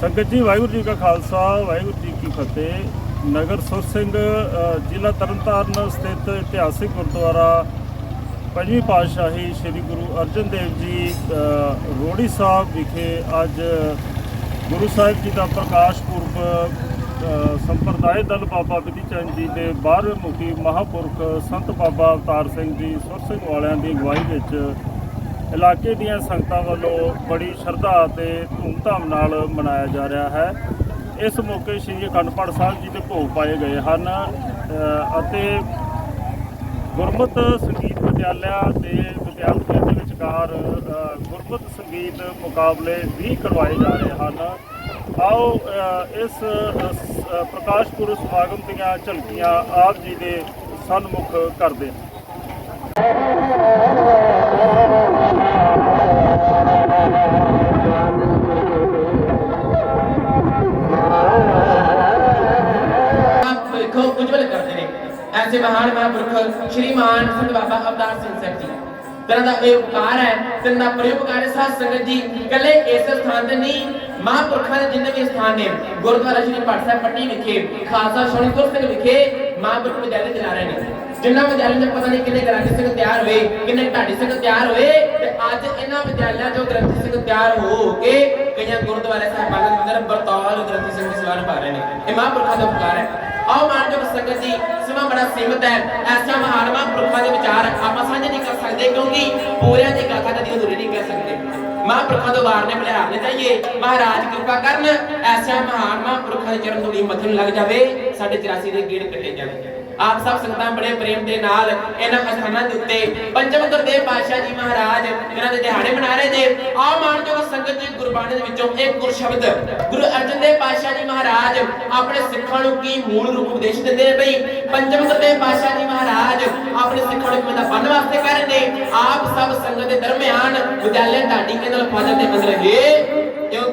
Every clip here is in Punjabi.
ਸੰਗਤ ਜੀ ਵਾਹਿਗੁਰੂ ਜੀ ਕਾ ਖਾਲਸਾ ਵਾਹਿਗੁਰੂ ਜੀ ਕੀ ਫਤਿਹ। ਨਗਰ ਸੁਰ ਸਿੰਘ ਜ਼ਿਲ੍ਹਾ ਤਰਨਤਾਰਨ ਸਥਿਤ ਇਤਿਹਾਸਿਕ ਗੁਰਦੁਆਰਾ ਪੰਜਵੀਂ ਪਾਤਸ਼ਾਹੀ ਸ੍ਰੀ ਗੁਰੂ ਅਰਜਨ ਦੇਵ ਜੀ ਅ, ਰੋੜੀ ਸਾਹਿਬ ਵਿਖੇ ਅੱਜ ਗੁਰੂ ਸਾਹਿਬ ਜੀ ਦਾ ਪ੍ਰਕਾਸ਼ ਪੁਰਬ ਸੰਪਰਦਾਇ ਦਲ ਬਾਬਾ ਬਿਧੀ ਚੰਦ ਜੀ ਦੇ 12ਵੇਂ ਮੁਖੀ ਮਹਾਪੁਰਖ ਸੰਤ ਬਾਬਾ ਅਵਤਾਰ ਸਿੰਘ ਜੀ ਸੁਰ ਸਿੰਘ ਵਾਲਿਆਂ ਦੀ ਅਗਵਾਈ ਵਿੱਚ ਇਲਾਕੇ ਦੀਆਂ ਸੰਗਤਾਂ ਵੱਲੋਂ ਬੜੀ ਸ਼ਰਧਾ ਅਤੇ ਧੂਮਧਾਮ ਨਾਲ ਮਨਾਇਆ ਜਾ ਰਿਹਾ ਹੈ। ਇਸ ਮੌਕੇ ਸ੍ਰੀ ਅਖੰਡ ਪਾਠ ਸਾਹਿਬ ਜੀ ਦੇ ਭੋਗ ਪਾਏ ਗਏ ਹਨ ਅਤੇ ਗੁਰਮਤ ਸੰਗੀਤ ਵਿਦਿਆਲਿਆ ਦੇ ਵਿਦਿਆਰਥੀਆਂ ਦੇ ਵਿਚਕਾਰ ਅ, ਗੁਰਮਤ ਸੰਗੀਤ ਮੁਕਾਬਲੇ ਵੀ ਕਰਵਾਏ ਜਾ ਰਹੇ ਹਨ। ਆਓ ਇਸ ਪ੍ਰਕਾਸ਼ ਪੁਰਬ ਸਮਾਗਮ ਦੀਆਂ ਝਲਕੀਆਂ ਆਪ ਜੀ ਦੇ ਸਨਮੁਖ ਕਰਦੇ ਹਾਂ। ਐਸੇ ਮਹਾਨ ਮਹਾਂਪੁਰਖ ਸ਼੍ਰੀਮਾਨ ਸੰਤ ਬਾਬਾ ਅਵਤਾਰ ਸਿੰਘ ਸਾਹਿਬ ਜੀ ਤੇਰਾ ਦਾ ਇਹ ਉਪਕਾਰ ਹੈ ਤੇਰਾ ਦਾ ਪਰਿਉਪਕਾਰ ਹੈ ਸਾਧ ਸੰਗਤ ਜੀ ਕੱਲੇ ਇਸ ਸਥਾਨ ਤੇ ਨਹੀਂ ਮਹਾਂਪੁਰਖਾਂ ਦੇ ਜਿੰਨੇ ਵੀ ਸਥਾਨ ਨੇ ਗੁਰਦੁਆਰਾ ਸ਼੍ਰੀ ਭੱਟ ਸਾਹਿਬ ਪੱਟੀ ਵਿਖੇ ਖਾਲਸਾ ਸ਼ੌਣੀਪੁਰ ਸਿੰਘ ਵਿਖੇ ਮਹਾਂਪੁਰਖ ਵਿਦਿਆਲੇ ਚਲਾ ਰਹੇ ਨੇ ਜਿੰਨਾ ਵਿਦਿਆਲਿਆਂ ਚ ਪਤਾ ਨਹੀਂ ਕਿੰਨੇ ਗ੍ਰੰਥੀ ਸਿੰਘ ਤਿਆਰ ਹੋਏ ਕਿੰਨੇ ਢਾਡੀ ਸਿੰਘ ਤਿਆਰ ਹੋਏ ਤੇ ਅੱਜ ਇਹਨਾਂ ਵਿਦਿਆਲਿਆਂ ਚੋਂ ਗ੍ਰੰਥੀ ਸਿੰਘ ਤਿਆਰ ਹੋ ਕੇ ਕਈਆਂ ਗੁਰਦੁਆਰੇ ਸਾਹਿਬਾਨਾਂ ਦੇ ਅੰਦਰ ਬਰਤੌਲ ਗ੍ਰੰਥੀ ਸਿੰਘ ਦੀ ਸੇਵਾ ਨਿਭਾ ਰਹੇ ਨੇ ਇਹ ਮਹਾਂਪੁਰਖਾਂ ਦਾ ਉਪਕਾਰ ਹੈ ਆਓ ਮਾਨਯੋਗ ਸੰਗਤ ਜੀ ਸਮਾਂ ਬੜਾ ਸੀਮਤ ਹੈ। ਐਸਾ ਮਹਾਨ ਪੁਰਖਾਂ ਦੇ ਵਿਚਾਰ ਆਪਾਂ ਸਾਂਝੇ ਨਹੀਂ ਕਰ ਸਕਦੇ, ਕਿਉਂਕਿ ਪੂਰਿਆਂ ਦੀ ਗਾਥਾ ਕਦੀ ਅਧੂਰੀ ਨਹੀਂ ਕਹਿ ਸਕਦੇ। ਮਹਾਂਪੁਰਖਾਂ ਤੋਂ ਵਾਰ ਨੇ ਬਲਿਹਾਰਨੇ ਚਾਹੀਏ ਮਹਾਰਾਜ ਕਿਰਪਾ ਕਰਨ ਐਸਾ ਮਹਾਨ ਮਹਾਂਪੁਰਖਾਂ ਦੇ ਚਰਨ ਧੂੜੀ ਮੱਥੇ ਨੂੰ ਲੱਗ ਜਾਵੇ, ਸਾਡੇ 84 ਦੇ ਗੇੜ ਕੱਟੇ ਜਾਣ। ਆਪ ਸਭ ਸੰਗਤਾਂ ਬੜੇ ਪ੍ਰੇਮ ਦੇ ਨਾਲ ਇਹਨਾਂ ਅਸਥਾਨਾਂ ਦੇ ਉੱਤੇ ਪੰਚਮ ਗੁਰਦੇਵ ਪਾਤਸ਼ਾਹ ਜੀ ਮਹਾਰਾਜ ਇਹਨਾਂ ਦੇ ਦਿਹਾੜੇ ਮਨਾ ਰਹੇ ਨੇ। ਆਓ ਮਾਨਯੋਗ ਸੰਗਤ ਜੀ ਗੁਰਬਾਣੀ ਦੇ ਵਿੱਚੋਂ ਇੱਕ ਗੁਰ ਗੁਰੂ ਅਰਜਨ ਦੇਵ ਪਾਤਸ਼ਾਹ ਜੀ ਮਹਾਰਾਜ ਆਪਣੇ ਸਿੱਖਾਂ ਨੂੰ ਕੀ ਮੂਲ ਰੂਪ ਉਪਦੇਸ਼ ਦਿੰਦੇ ਨੇ ਬਈ? ਪੰਚਮ ਗੁਰਦੇਵ ਪਾਤਸ਼ਾਹ ਜੀ ਮਹਾਰਾਜ ਆਪਣੇ ਸਿੱਖਾਂ ਨੂੰ ਕਿਵੇਂ ਬੰਨ ਵਾਸਤੇ ਕਰ ਰਹੇ ਨੇ? ਆਪ ਸਭ ਸੰਗਤ ਦੇ ਦਰਮਿਆਨ ਵਿਦਿਆਲਿਆ ਢਾਡੀ ਕੇ ਨਾਲ ਫਾਦਰ ਦੇ ਅੰਦਰ ਹੈ ਕਿਉਂ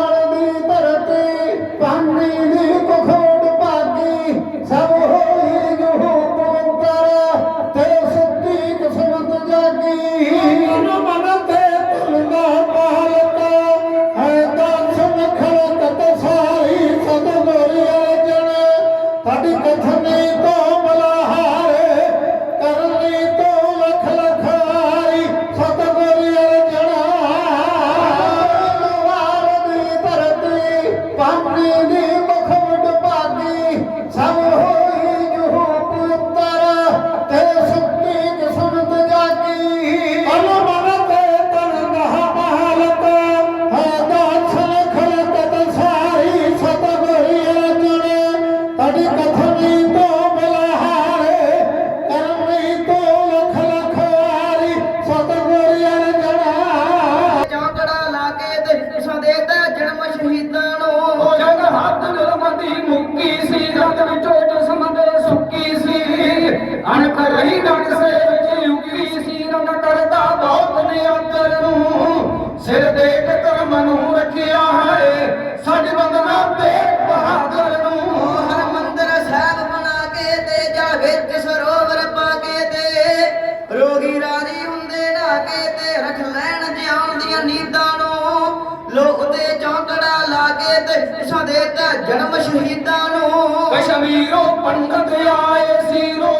তাদের কথা নেই ਸਰੋਵਰ ਪਾ ਕੇ ਤੇ ਹੁੰਦੇ ਨਾ ਤੇ ਰਖ ਲੈਣ ਜਿਉਣ ਦੀਆਂ ਨੀਂਦਾਂ ਨੂੰ। ਲੋਕ ਤੇ ਚੌਂਕੜਾ ਲਾ ਤੇ ਸਾਡੇ ਤੇ ਜਨਮ ਸ਼ਹੀਦਾਂ ਨੂੰ। ਕਸ਼ਮੀਰੋਂ ਪੰਡਤ ਆਏ ਸੀ ਰੋ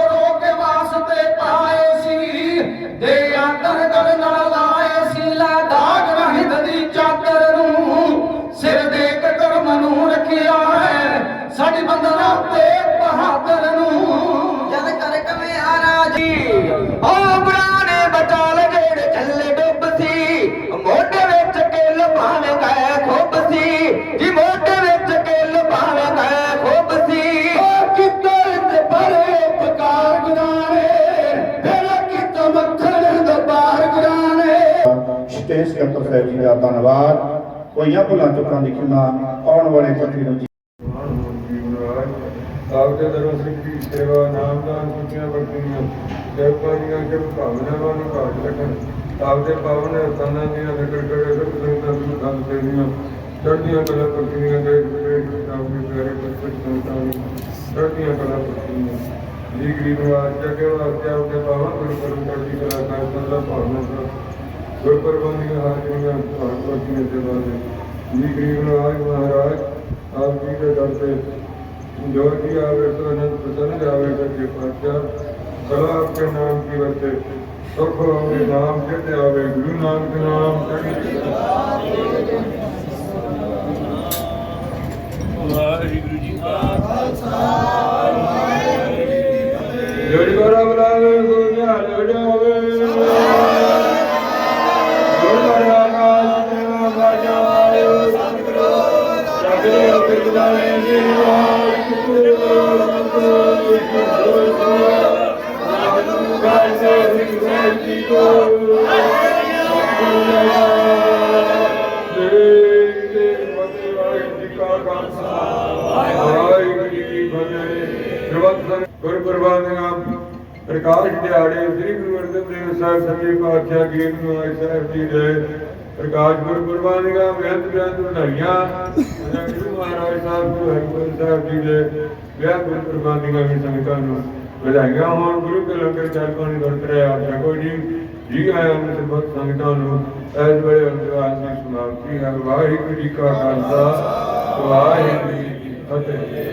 ਹੋਈਆਂ ਭੁੱਲਾਂ ਚੁੱਕਾਂ ਦੀ ਖਿਮਾ ਆਉਣ ਵਾਲੇ ਪੱਖੀ ਨੂੰ ਜੀ ਆਪਦੇ ਦਰੋਂ ਸਿੰਘ ਦੀ ਸੇਵਾ ਨਾਮਦਾਨ ਸੁਖੀਆਂ ਬਖਸ਼ੀਆਂ ਜਗਪਾਲੀਆਂ ਜਗ ਭਾਵਨਾਵਾਂ ਨੂੰ ਘਾਟ ਰੱਖਣ, ਆਪਦੇ ਪਾਵਨ ਸਥਾਨਾਂ ਦੀਆਂ ਨਿਕਟ ਕਰੇ, ਸੁਖ ਸੰਤਾਂ ਨੂੰ ਧੰਨ ਦੇਣੀਆਂ ਚੜ੍ਹਦੀਆਂ ਕਲਾ ਬਖਸ਼ੀਆਂ ਦੇ ਪੇਟ ਆਪਦੇ ਪਿਆਰੇ ਬਚਪਨ ਸੰਤਾਂ ਨੂੰ ਚੜ੍ਹਦੀਆਂ ਕਲਾ ਬਖਸ਼ੀਆਂ ਜੀ ਗਰੀਬ ਨਿਵਾਸ ਜਗੇ ਵਾਸਤੇ ਆਪਦੇ ਪਾਵਨ ਗੁਰੂ ਕਰਮ ਚੜ੍ਹਦੀ ਕਲਾ ਕਰ ਸਦਾ ਭਾਵਨਾ ਦਾ ਗੁਰਪਰਬੰਦੀਆਂ ਹਾਜ਼ਰੀਆਂ ਭਾਗ ਬਖਸ਼ੀਆਂ ਦੇ ਬਾਰੇ। ਜੀ ਗਰੀਬ ਰਾਜ ਮਹਾਰਾਜ ਆਪ ਜੀ ਦੇ ਦਰ ਤੇ ਜੋ ਜੀ ਆਵੇ ਸੋ ਅਨੰਦ ਪ੍ਰਸੰਨ ਆਵੇ ਕਰਕੇ ਪਾਤਸ਼ਾਹ ਸਦਾ ਆਪਕੇ ਨਾਮ ਕੀ ਵਰਤੇ? ਸੁਖ ਹੋਵੇ ਨਾਮ ਕਿਤੇ ਆਵੇ ਗੁਰੂ ਨਾਨਕ ਨਾਮ ਵਾਹਿਗੁਰੂ ਜੀ ਕਾ ਖਾਲਸਾ ਵਾਹਿਗੁਰੂ ਜੀ ਕੀ ਫਤਿਹ। ਪ੍ਰਕਾਸ਼ ਦਿਹਾੜੇ ਸ੍ਰੀ ਗੁਰੂ ਅਰਜਨ ਦੇਵ ਸਾਹਿਬ ਸੱਚੇ ਪਾਤਸ਼ਾਹ ਜੀ ਨੂੰ ਆਏ ਸਾਹਿਬ ਜੀ ਦੇ ਪ੍ਰਕਾਸ਼ ਗੁਰਪੁਰਬਾਨੀਆਂ ਬੇਅੰਤ ਬੇਅੰਤ ਵਧਾਈਆਂ ਗੁਰੂ ਮਹਾਰਾਜ ਸਾਹਿਬ ਨੂੰ ਹਰਿਗੁਰੂ ਸਾਹਿਬ ਜੀ ਦੇ ਵਿਆਹ ਗੁਰਪੁਰਬਾਨੀਆਂ ਵੀ ਸੰਗਤਾਂ ਨੂੰ। ਵਧਾਈਆਂ ਹੋਣ, ਗੁਰੂ ਕੇ ਲੰਗਰ ਚਾਲ ਪਾਣੀ ਵਰਤ ਰਿਹਾ ਜਗੋ ਜੀ ਜੀ ਆਇਆਂ ਨੂੰ ਸਰਬੱਤ ਸੰਗਤਾਂ ਨੂੰ ਐਸ ਵੇਲੇ ਅੰਤਰਾਲ ਦੀ ਸਮਾਪਤੀ ਹੈ। ਵਾਹਿਗੁਰੂ ਜੀ ਕਾ ਖਾਲਸਾ, ਵਾਹਿਗੁਰੂ ਜੀ ਕੀ ਫਤਿਹ।